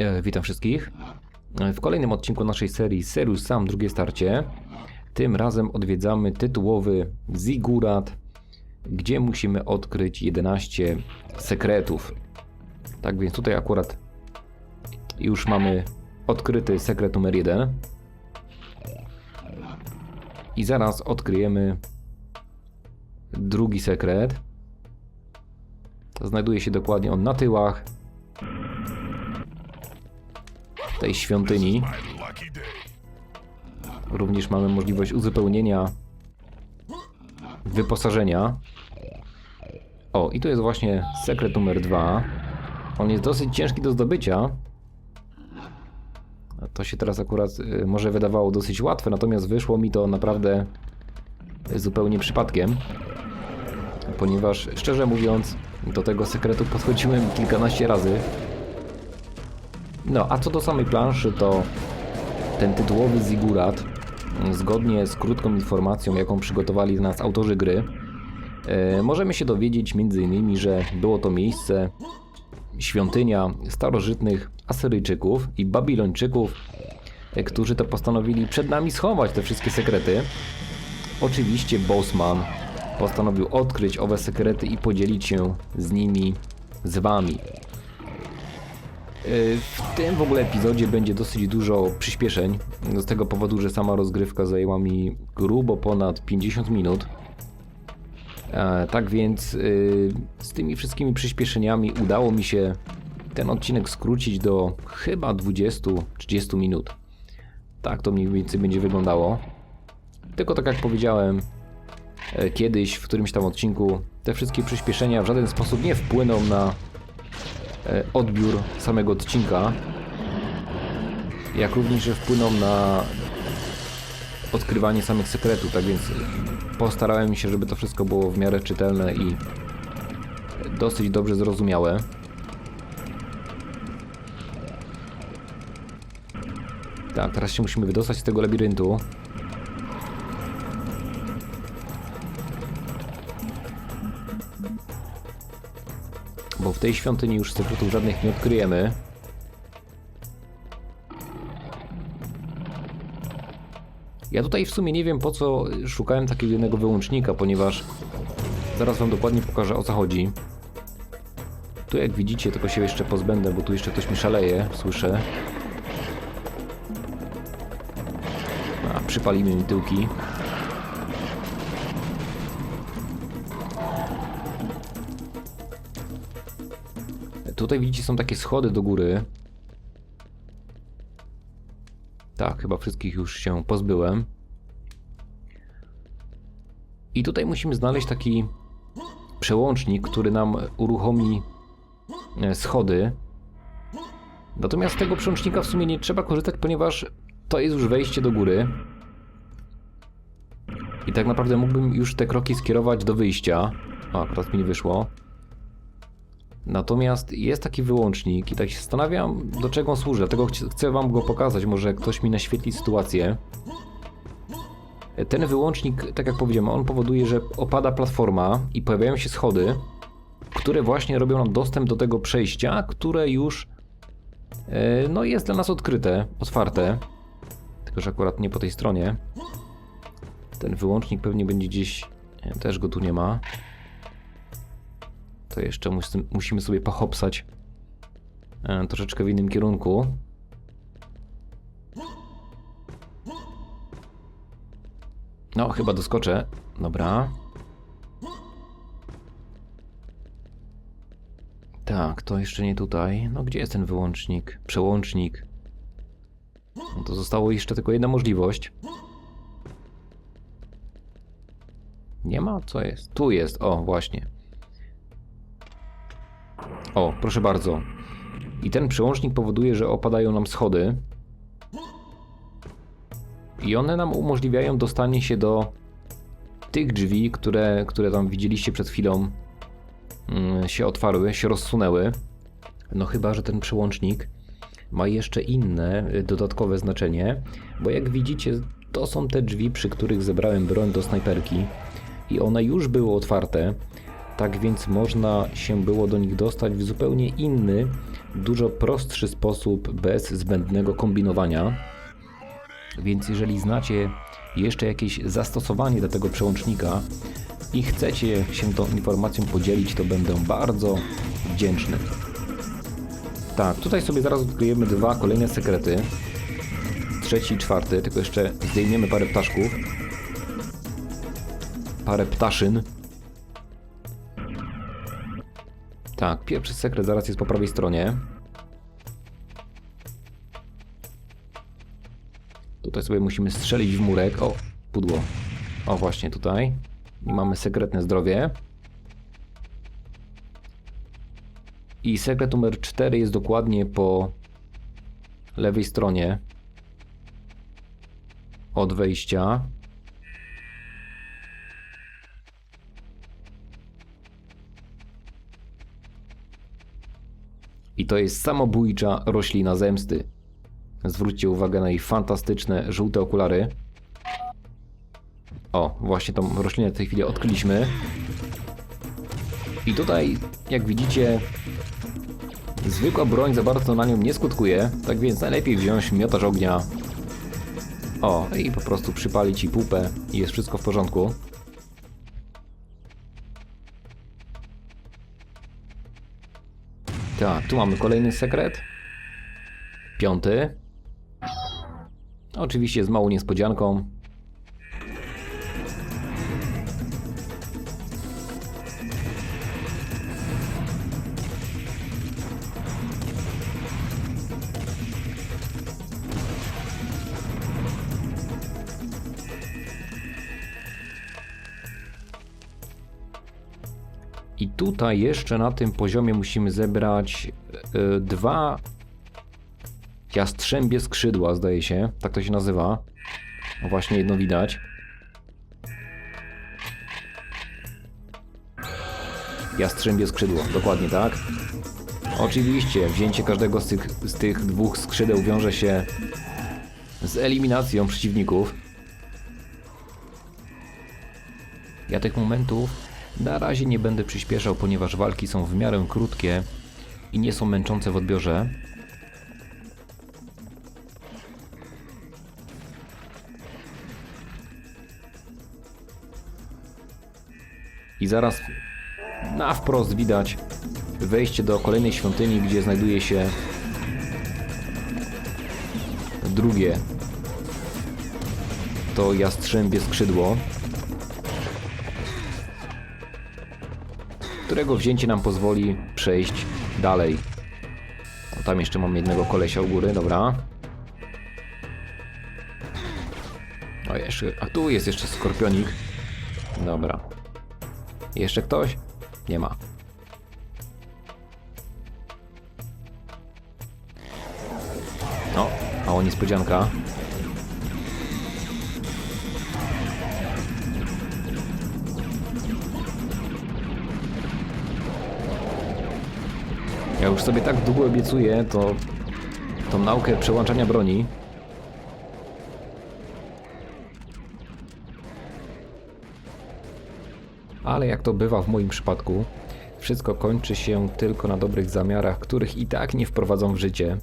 E, witam wszystkich. E, W kolejnym odcinku naszej serii Serius Sam drugie starcie. Tym razem odwiedzamy tytułowy Zigurat, gdzie musimy odkryć 11 sekretów. Tak więc tutaj akurat już mamy odkryty sekret numer 1. I zaraz odkryjemy drugi sekret. Znajduje się dokładnie on na tyłach tej świątyni. Również mamy możliwość uzupełnienia wyposażenia. O, i tu jest właśnie sekret numer dwa. On jest dosyć ciężki do zdobycia. To się teraz akurat y, może wydawało dosyć łatwe, natomiast wyszło mi to naprawdę zupełnie przypadkiem. Ponieważ, szczerze mówiąc, do tego sekretu podchodziłem kilkanaście razy. No, a co do samej planszy, to ten tytułowy Zigurat, zgodnie z krótką informacją, jaką przygotowali dla nas autorzy gry, e, możemy się dowiedzieć m.in., że było to miejsce, świątynia starożytnych Asyryjczyków i Babilończyków, e, którzy to postanowili przed nami schować te wszystkie sekrety. Oczywiście Bosman postanowił odkryć owe sekrety i podzielić się z nimi z wami. W tym w ogóle epizodzie będzie dosyć dużo przyspieszeń, z tego powodu, że sama rozgrywka zajęła mi grubo ponad 50 minut. E, tak więc y, z tymi wszystkimi przyspieszeniami udało mi się ten odcinek skrócić do chyba 20-30 minut. Tak to mniej więcej będzie wyglądało. Tylko tak jak powiedziałem e, kiedyś w którymś tam odcinku, te wszystkie przyspieszenia w żaden sposób nie wpłyną na e, odbiór samego odcinka, jak również że wpłyną na odkrywanie samych sekretów, tak więc postarałem się, żeby to wszystko było w miarę czytelne i dosyć dobrze zrozumiałe. Tak, teraz się musimy wydostać z tego labiryntu. Tej świątyni już sekretów żadnych nie odkryjemy. Ja tutaj w sumie nie wiem po co szukałem takiego jednego wyłącznika, ponieważ zaraz wam dokładnie pokażę o co chodzi. Tu jak widzicie tylko się jeszcze pozbędę, bo tu jeszcze ktoś mi szaleje, słyszę. A, przypalimy mi tyłki. Tutaj widzicie są takie schody do góry. Tak, chyba wszystkich już się pozbyłem. I tutaj musimy znaleźć taki przełącznik, który nam uruchomi e, schody. Natomiast tego przełącznika w sumie nie trzeba korzystać, ponieważ to jest już wejście do góry. I tak naprawdę mógłbym już te kroki skierować do wyjścia. O, akurat mi nie wyszło. Natomiast jest taki wyłącznik i tak się zastanawiam, do czego on służy. Dlatego chcę wam go pokazać, może ktoś mi naświetli sytuację. Ten wyłącznik, tak jak powiedziałem, on powoduje, że opada platforma i pojawiają się schody, które właśnie robią nam dostęp do tego przejścia, które już e, no, jest dla nas odkryte, otwarte. Tylko, że akurat nie po tej stronie. Ten wyłącznik pewnie będzie gdzieś, e, też go tu nie ma. To jeszcze mus, musimy sobie pochopsać e, troszeczkę w innym kierunku. No, chyba doskoczę. Dobra. Tak, to jeszcze nie tutaj. No, gdzie jest ten wyłącznik? Przełącznik. No to zostało jeszcze tylko jedna możliwość. Nie ma? Co jest? Tu jest. O, właśnie. O, proszę bardzo. I ten przełącznik powoduje, że opadają nam schody. I one nam umożliwiają dostanie się do tych drzwi, które, które tam widzieliście przed chwilą mm, się otwarły, się rozsunęły. No chyba, że ten przełącznik ma jeszcze inne y, dodatkowe znaczenie, bo jak widzicie, to są te drzwi, przy których zebrałem broń do snajperki i one już były otwarte. Tak więc można się było do nich dostać w zupełnie inny, dużo prostszy sposób bez zbędnego kombinowania. Więc jeżeli znacie jeszcze jakieś zastosowanie do tego przełącznika i chcecie się tą informacją podzielić, to będę bardzo wdzięczny. Tak, tutaj sobie zaraz odkryjemy dwa kolejne sekrety. Trzeci i czwarty, tylko jeszcze zdejmiemy parę ptaszków. Parę ptaszyn. Tak, pierwszy sekret zaraz jest po prawej stronie. Tutaj sobie musimy strzelić w murek. O, pudło. O, właśnie tutaj. I mamy sekretne zdrowie. I sekret numer 4 jest dokładnie po lewej stronie od wejścia. I to jest samobójcza roślina zemsty. Zwróćcie uwagę na jej fantastyczne żółte okulary. O, właśnie tą roślinę w tej chwili odkryliśmy. I tutaj, jak widzicie, zwykła broń za bardzo na nią nie skutkuje, tak więc najlepiej wziąć miotarz ognia. O, i po prostu przypalić i pupę i jest wszystko w porządku. Tak, tu mamy kolejny sekret. Piąty. Oczywiście z małą niespodzianką. I tutaj jeszcze na tym poziomie musimy zebrać y, dwa jastrzębie skrzydła, zdaje się. Tak to się nazywa. O, właśnie jedno widać. Jastrzębie skrzydło, dokładnie tak. Oczywiście, wzięcie każdego z tych, z tych dwóch skrzydeł wiąże się z eliminacją przeciwników. Ja tych momentów na razie nie będę przyspieszał, ponieważ walki są w miarę krótkie i nie są męczące w odbiorze. I zaraz na wprost widać wejście do kolejnej świątyni, gdzie znajduje się drugie to jastrzębie skrzydło. Którego wzięcie nam pozwoli przejść dalej. O, tam jeszcze mam jednego kolesia u góry, dobra. O, jeszcze, a tu jest jeszcze skorpionik. Dobra. Jeszcze ktoś? Nie ma. O, mała niespodzianka. Ja już sobie tak długo obiecuję to tą naukę przełączania broni. Ale jak to bywa w moim przypadku, wszystko kończy się tylko na dobrych zamiarach, których i tak nie wprowadzą w życie.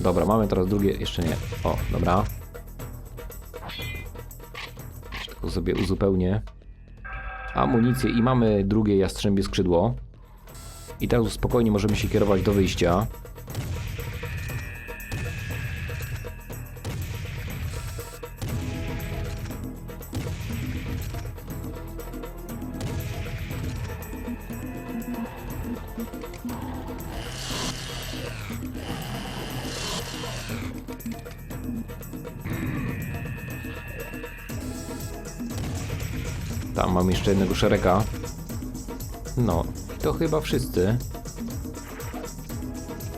Dobra, mamy teraz drugie, jeszcze nie. O, dobra. Tylko sobie uzupełnię amunicję i mamy drugie jastrzębie skrzydło. I teraz spokojnie możemy się kierować do wyjścia. Tam mam jeszcze jednego szereka. No, to chyba wszyscy.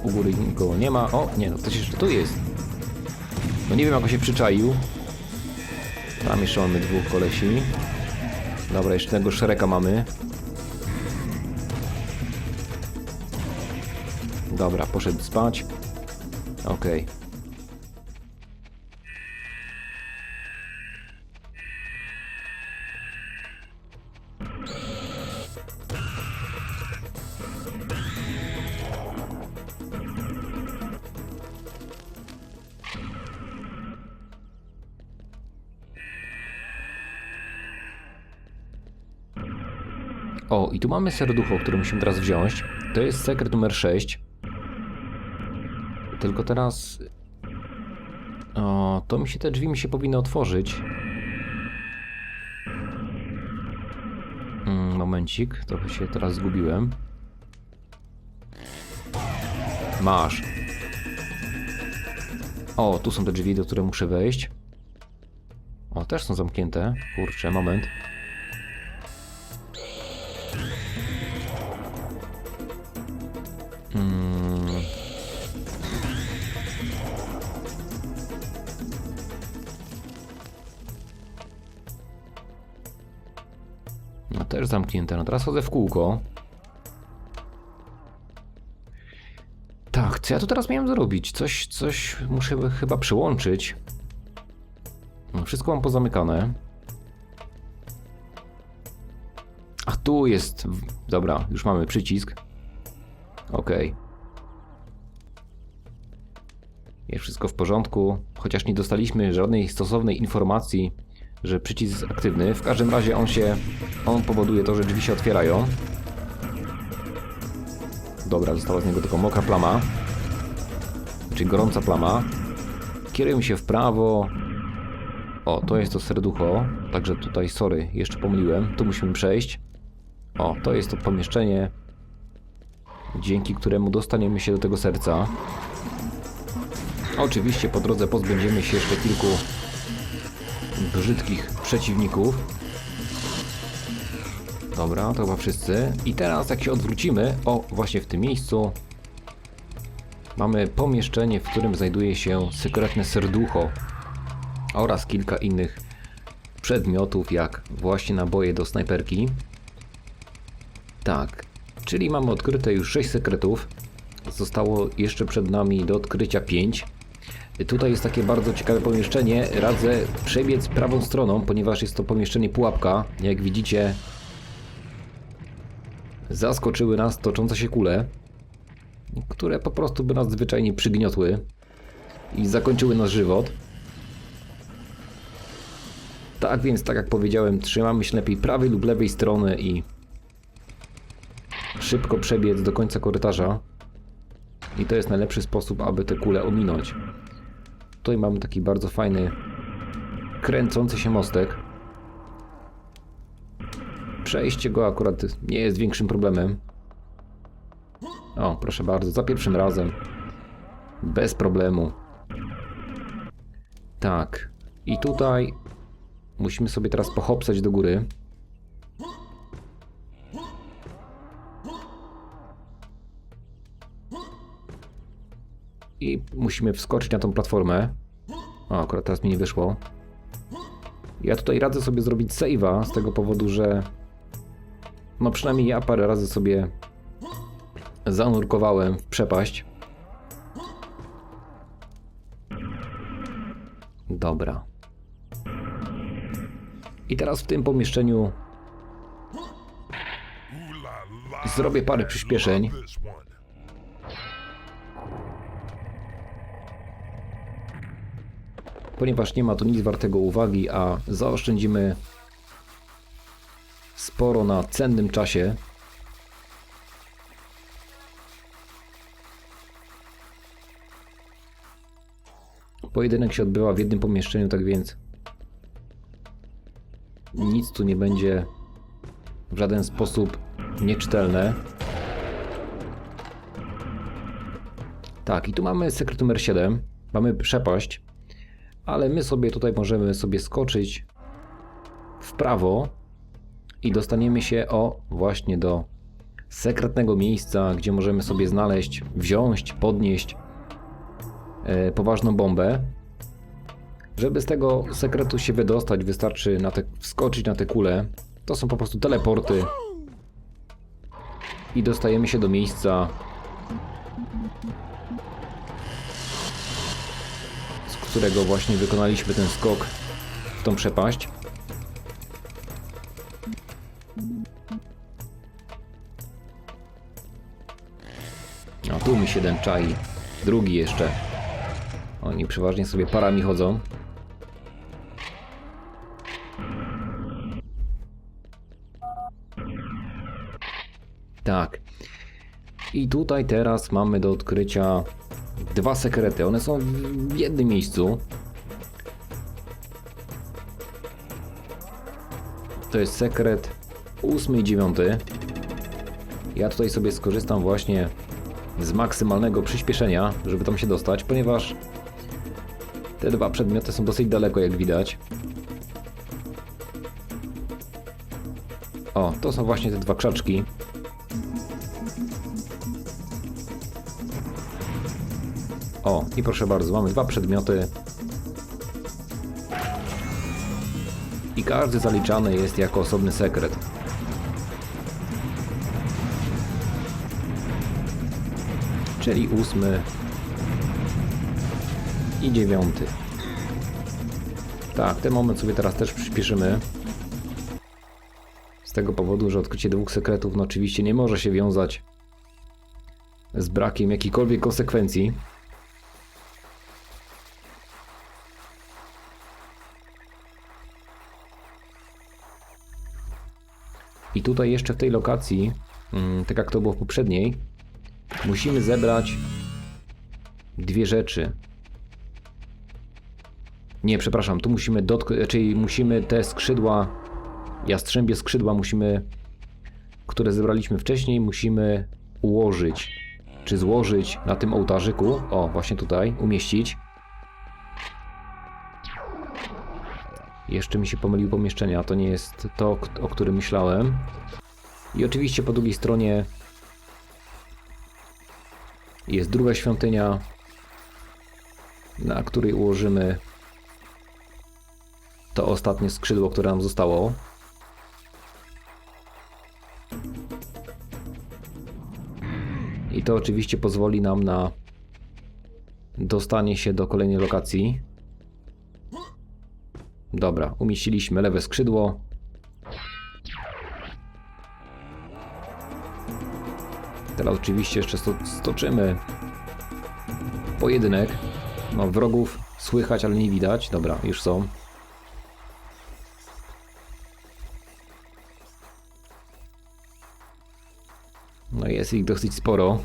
U góry nikogo nie ma. O, nie, no ktoś jeszcze tu jest. No nie wiem, jak on się przyczaił. Tam jeszcze mamy dwóch kolesi. Dobra, jeszcze jednego szereka mamy. Dobra, poszedł spać. Okej. O, i tu mamy serducho, które musimy teraz wziąć. To jest sekret numer 6. Tylko teraz... O, to mi się te drzwi mi się powinny otworzyć. Mm, momencik, trochę się teraz zgubiłem. Masz. O, tu są te drzwi, do których muszę wejść. O, też są zamknięte. Kurczę, moment. Mm. No też zamknięte. No teraz chodzę w kółko. Tak, co ja tu teraz miałem zrobić? Coś, coś muszę chyba przyłączyć. No, wszystko mam pozamykane. A tu jest. Dobra, już mamy przycisk. Okej. Jest wszystko w porządku, chociaż nie dostaliśmy żadnej stosownej informacji, że przycisk jest aktywny. W każdym razie on się. On powoduje to, że drzwi się otwierają. Dobra, została z niego tylko mokra plama. Czyli gorąca plama. Kierujemy się w prawo. O, to jest to serducho. Także tutaj, sorry, jeszcze pomyliłem. Tu musimy przejść. O, to jest to pomieszczenie, dzięki któremu dostaniemy się do tego serca. Oczywiście po drodze pozbędziemy się jeszcze kilku brzydkich przeciwników. Dobra, to chyba wszyscy. I teraz jak się odwrócimy, o właśnie w tym miejscu mamy pomieszczenie, w którym znajduje się sekretne serducho oraz kilka innych przedmiotów, jak właśnie naboje do snajperki. Tak, czyli mamy odkryte już 6 sekretów. Zostało jeszcze przed nami do odkrycia 5. Tutaj jest takie bardzo ciekawe pomieszczenie. Radzę przebiec prawą stroną, ponieważ jest to pomieszczenie pułapka. Jak widzicie, zaskoczyły nas toczące się kule, które po prostu by nas zwyczajnie przygniotły i zakończyły nasz żywot. Tak więc, tak jak powiedziałem, trzymamy się lepiej prawej lub lewej strony i szybko przebiec do końca korytarza. I to jest najlepszy sposób, aby te kule ominąć. Tutaj mamy taki bardzo fajny, kręcący się mostek. Przejście go akurat nie jest większym problemem. O, proszę bardzo, za pierwszym razem. Bez problemu. Tak. I tutaj musimy sobie teraz pochopsać do góry. I musimy wskoczyć na tą platformę. O, akurat teraz mi nie wyszło. Ja tutaj radzę sobie zrobić save'a z tego powodu, że no przynajmniej ja parę razy sobie zanurkowałem w przepaść. Dobra. I teraz w tym pomieszczeniu zrobię parę przyspieszeń. Ponieważ nie ma tu nic wartego uwagi, a zaoszczędzimy sporo na cennym czasie. Pojedynek się odbywa w jednym pomieszczeniu, tak więc nic tu nie będzie w żaden sposób nieczytelne. Tak, i tu mamy sekret numer 7. Mamy przepaść ale my sobie tutaj możemy sobie skoczyć w prawo i dostaniemy się o właśnie do sekretnego miejsca, gdzie możemy sobie znaleźć, wziąć, podnieść e, poważną bombę. Żeby z tego sekretu się wydostać, wystarczy na te, wskoczyć na te kule. To są po prostu teleporty. I dostajemy się do miejsca, którego właśnie wykonaliśmy ten skok w tą przepaść. A tu mi się ten czai. Drugi jeszcze. Oni przeważnie sobie parami chodzą. Tak. I tutaj teraz mamy do odkrycia dwa sekrety. One są w jednym miejscu. To jest sekret ósmy i dziewiąty. Ja tutaj sobie skorzystam właśnie z maksymalnego przyspieszenia, żeby tam się dostać, ponieważ te dwa przedmioty są dosyć daleko, jak widać. O, to są właśnie te dwa krzaczki. I proszę bardzo, mamy dwa przedmioty. I każdy zaliczany jest jako osobny sekret. Czyli ósmy i dziewiąty. Tak, ten moment sobie teraz też przyspieszymy. Z tego powodu, że odkrycie dwóch sekretów no oczywiście nie może się wiązać z brakiem jakichkolwiek konsekwencji. Tutaj jeszcze w tej lokacji, mm, tak jak to było w poprzedniej, musimy zebrać dwie rzeczy. Nie, przepraszam, tu musimy dotknąć, czyli musimy te skrzydła, jastrzębie skrzydła musimy, które zebraliśmy wcześniej, musimy ułożyć, czy złożyć na tym ołtarzyku, o, właśnie tutaj, umieścić. Jeszcze mi się pomylił pomieszczenia, to nie jest to, o którym myślałem. I oczywiście po drugiej stronie jest druga świątynia, na której ułożymy to ostatnie skrzydło, które nam zostało. I to oczywiście pozwoli nam na dostanie się do kolejnej lokacji. Dobra, umieściliśmy lewe skrzydło. Teraz oczywiście jeszcze sto stoczymy pojedynek. No, wrogów słychać, ale nie widać. Dobra, już są. No jest ich dosyć sporo.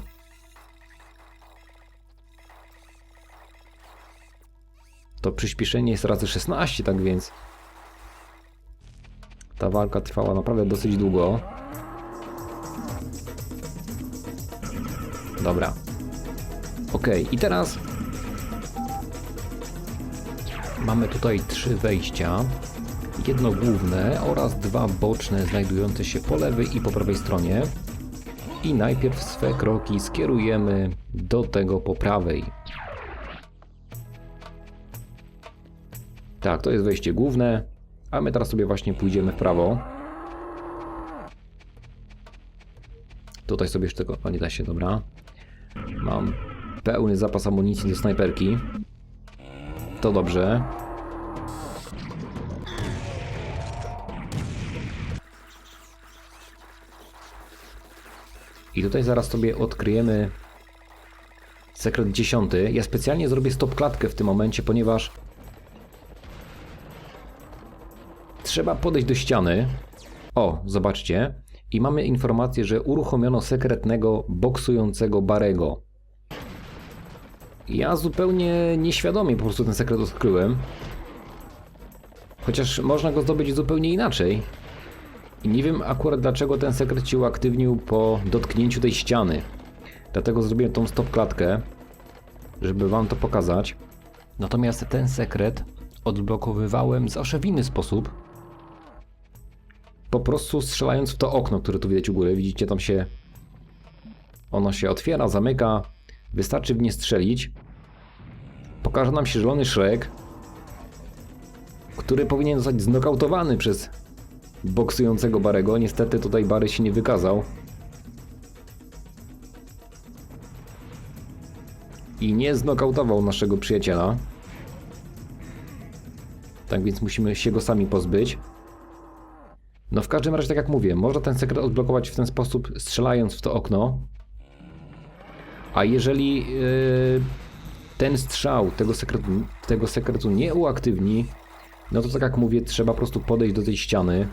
To przyspieszenie jest razy 16, tak więc ta walka trwała naprawdę dosyć długo. Dobra. Ok, i teraz mamy tutaj trzy wejścia. Jedno główne oraz dwa boczne znajdujące się po lewej i po prawej stronie. I najpierw swe kroki skierujemy do tego po prawej. Tak, to jest wejście główne, a my teraz sobie właśnie pójdziemy w prawo. Tutaj sobie jeszcze tego, nie da się, dobra. Mam pełny zapas amunicji do snajperki. To dobrze. I tutaj zaraz sobie odkryjemy sekret dziesiąty. Ja specjalnie zrobię stop klatkę w tym momencie, ponieważ trzeba podejść do ściany. O, zobaczcie. I mamy informację, że uruchomiono sekretnego boksującego Barego. Ja zupełnie nieświadomie po prostu ten sekret odkryłem. Chociaż można go zdobyć zupełnie inaczej. I nie wiem akurat dlaczego ten sekret się uaktywnił po dotknięciu tej ściany. Dlatego zrobiłem tą stop klatkę, żeby wam to pokazać. Natomiast ten sekret odblokowywałem zawsze w inny sposób. Po prostu strzelając w to okno, które tu widać u góry. Widzicie, tam się ono się otwiera, zamyka. Wystarczy w nie strzelić. Pokaże nam się zielony Shrek, który powinien zostać znokautowany przez boksującego Barego. Niestety tutaj Bary się nie wykazał. I nie znokautował naszego przyjaciela. Tak więc musimy się go sami pozbyć. No w każdym razie, tak jak mówię, można ten sekret odblokować w ten sposób, strzelając w to okno. A jeżeli yy, ten strzał tego sekretu, tego sekretu nie uaktywni, no to tak jak mówię, trzeba po prostu podejść do tej ściany.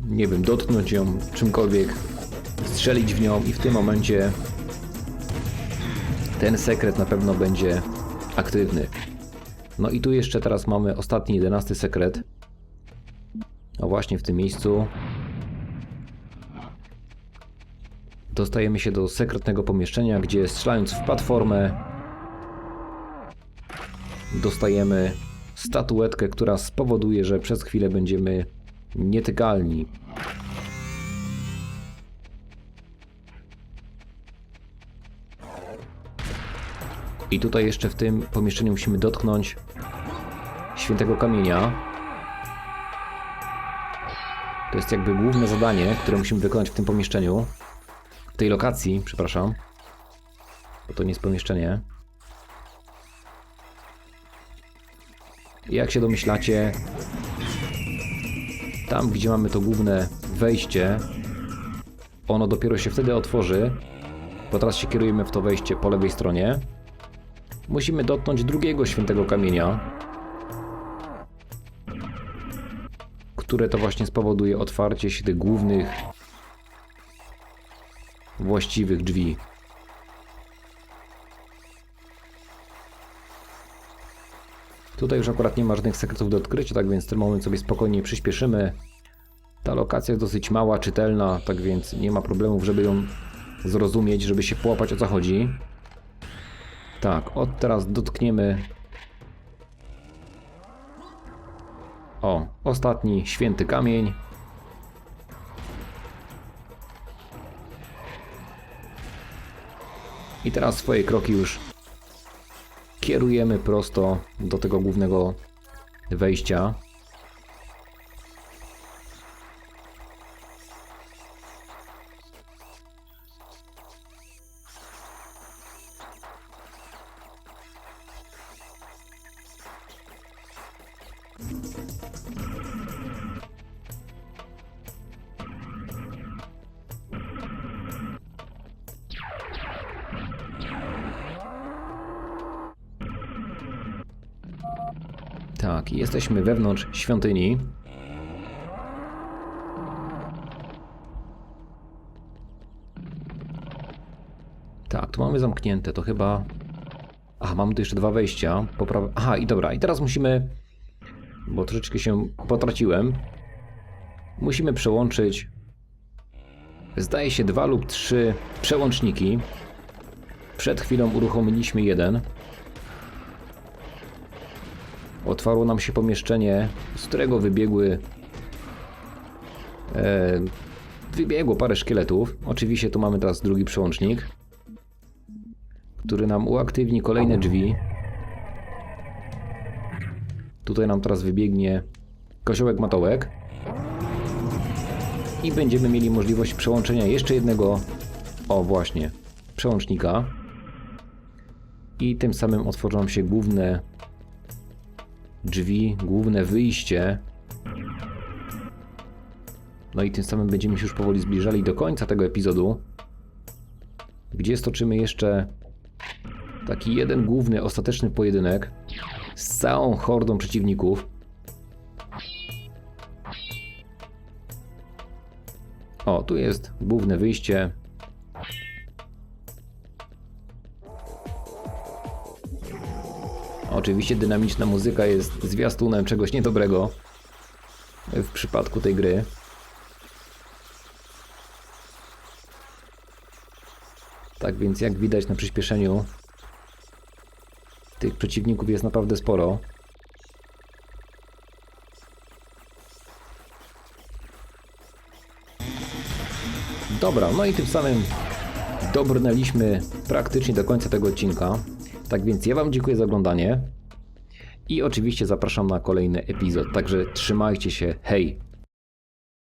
Nie wiem, dotknąć ją czymkolwiek strzelić w nią i w tym momencie ten sekret na pewno będzie aktywny. No i tu jeszcze teraz mamy ostatni, jedenasty sekret. No właśnie w tym miejscu. Dostajemy się do sekretnego pomieszczenia, gdzie strzelając w platformę dostajemy statuetkę, która spowoduje, że przez chwilę będziemy nietykalni. I tutaj jeszcze w tym pomieszczeniu musimy dotknąć świętego kamienia. To jest jakby główne zadanie, które musimy wykonać w tym pomieszczeniu. W tej lokacji, przepraszam. Bo to nie jest pomieszczenie. Jak się domyślacie, tam gdzie mamy to główne wejście, ono dopiero się wtedy otworzy, bo teraz się kierujemy w to wejście po lewej stronie. Musimy dotknąć drugiego świętego kamienia, które to właśnie spowoduje otwarcie się tych głównych właściwych drzwi. Tutaj już akurat nie ma żadnych sekretów do odkrycia, tak więc ten moment sobie spokojnie przyspieszymy. Ta lokacja jest dosyć mała, czytelna, tak więc nie ma problemów, żeby ją zrozumieć, żeby się połapać o co chodzi. Tak, od teraz dotkniemy. O, ostatni święty kamień. I teraz swoje kroki już kierujemy prosto do tego głównego wejścia. Tak, jesteśmy wewnątrz świątyni. Tak, tu mamy zamknięte, to chyba... Aha, mamy tu jeszcze dwa wejścia. Popraw... Aha, i dobra, i teraz musimy... Bo troszeczkę się potraciłem. Musimy przełączyć... Zdaje się dwa lub trzy przełączniki. Przed chwilą uruchomiliśmy jeden. Otwarło nam się pomieszczenie, z którego wybiegły. E, wybiegło parę szkieletów. Oczywiście tu mamy teraz drugi przełącznik, który nam uaktywni kolejne drzwi. Tutaj nam teraz wybiegnie koziołek matołek. I będziemy mieli możliwość przełączenia jeszcze jednego, o właśnie, przełącznika. I tym samym otworzą nam się główne drzwi, główne wyjście. No i tym samym będziemy się już powoli zbliżali do końca tego epizodu, gdzie stoczymy jeszcze taki jeden główny, ostateczny pojedynek z całą hordą przeciwników. O, tu jest główne wyjście. Oczywiście dynamiczna muzyka jest zwiastunem czegoś niedobrego w przypadku tej gry. Tak więc jak widać na przyspieszeniu tych przeciwników jest naprawdę sporo. Dobra, no i tym samym dobrnęliśmy praktycznie do końca tego odcinka. Tak więc ja Wam dziękuję za oglądanie i oczywiście zapraszam na kolejny epizod. Także trzymajcie się, hej!